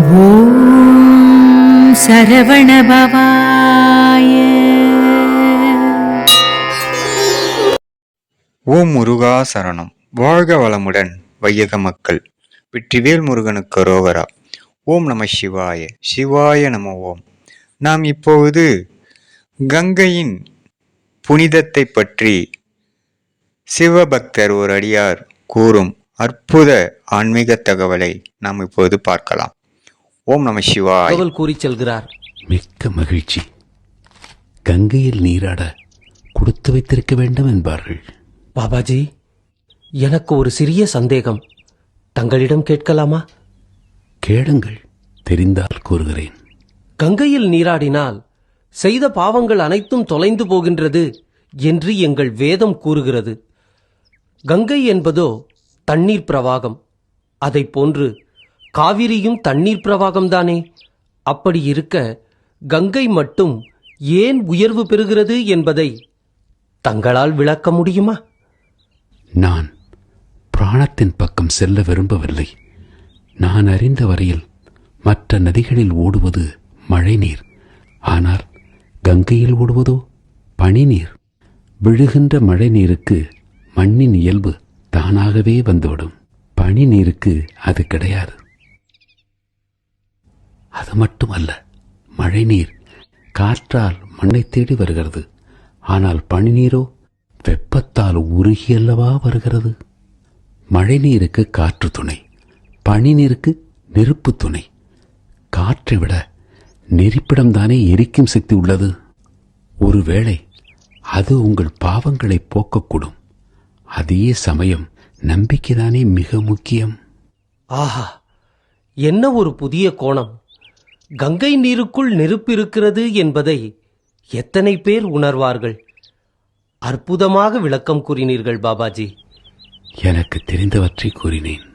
ஓம் சரவண பவாய. ஓம் முருகா சரணம். வாழ்க வளமுடன் வையக மக்கள். வெற்றிவேல் முருகனுக்கு ரோகரா. ஓம் நம சிவாய. சிவாய நம ஓம். நாம் இப்பொழுது கங்கையின் புனிதத்தை பற்றி சிவபக்தர் ஒரு அடியார் கூறும் அற்புத ஆன்மீக தகவலை நாம் இப்போது பார்க்கலாம். ஓம் நம சிவாய. தகவல் கூறிச் செல்கிறார். மிக்க மகிழ்ச்சி. கங்கையில் நீராட கொடுத்து வைத்திருக்க வேண்டும் என்பார்கள். பாபாஜி எனக்கு ஒரு சிறிய சந்தேகம். தங்களிடம் கேட்கலாமா? கேளுங்கள் தெரிந்தால் கூறுகிறேன். கங்கையில் நீராடினால் செய்த பாவங்கள் அனைத்தும் தொலைந்து போகின்றது என்று எங்கள் வேதம் கூறுகிறது. கங்கை என்பதோ தண்ணீர் பிரவாகம். அதைப் போன்று காவிரியும் தண்ணீர் பிரவாகம்தானே? அப்படி இருக்க கங்கை மட்டும் ஏன் உயர்வு பெறுகிறது என்பதை தங்களால் விளக்க முடியுமா? நான் பிராணத்தின் பக்கம் செல்ல விரும்பவில்லை. நான் அறிந்த வரையில் மற்ற நதிகளில் ஓடுவது மழைநீர். ஆனால் கங்கையில் ஓடுவதோ பனிநீர். விழுகின்ற மழை நீருக்கு மண்ணின் இயல்பு தானாகவே வந்துவிடும். பனி நீருக்கு அது கிடையாது. அது மட்டுமல்ல மழைநீர் காற்றால் மண்ணை தேடி வருகிறது. ஆனால் பனிநீரோ வெப்பத்தால் உருகியல்லவா வருகிறது? மழைநீருக்கு காற்று துணை பனிநீருக்கு நெருப்பு துணை. காற்றை விட நெருப்பிடம்தானே எரிக்கும் சக்தி உள்ளது. ஒருவேளை அது உங்கள் பாவங்களை போக்கக்கூடும். அதே சமயம் நம்பிக்கைதானே மிக முக்கியம். ஆஹா என்ன ஒரு புதிய கோணம்? கங்கை நீருக்குள் நெருப்பு இருக்கிறது என்பதை எத்தனை பேர் உணர்வார்கள்? அற்புதமாக விளக்கம் கூறினீர்கள் பாபாஜி. எனக்கு தெரிந்தவற்றை கூறினேன்.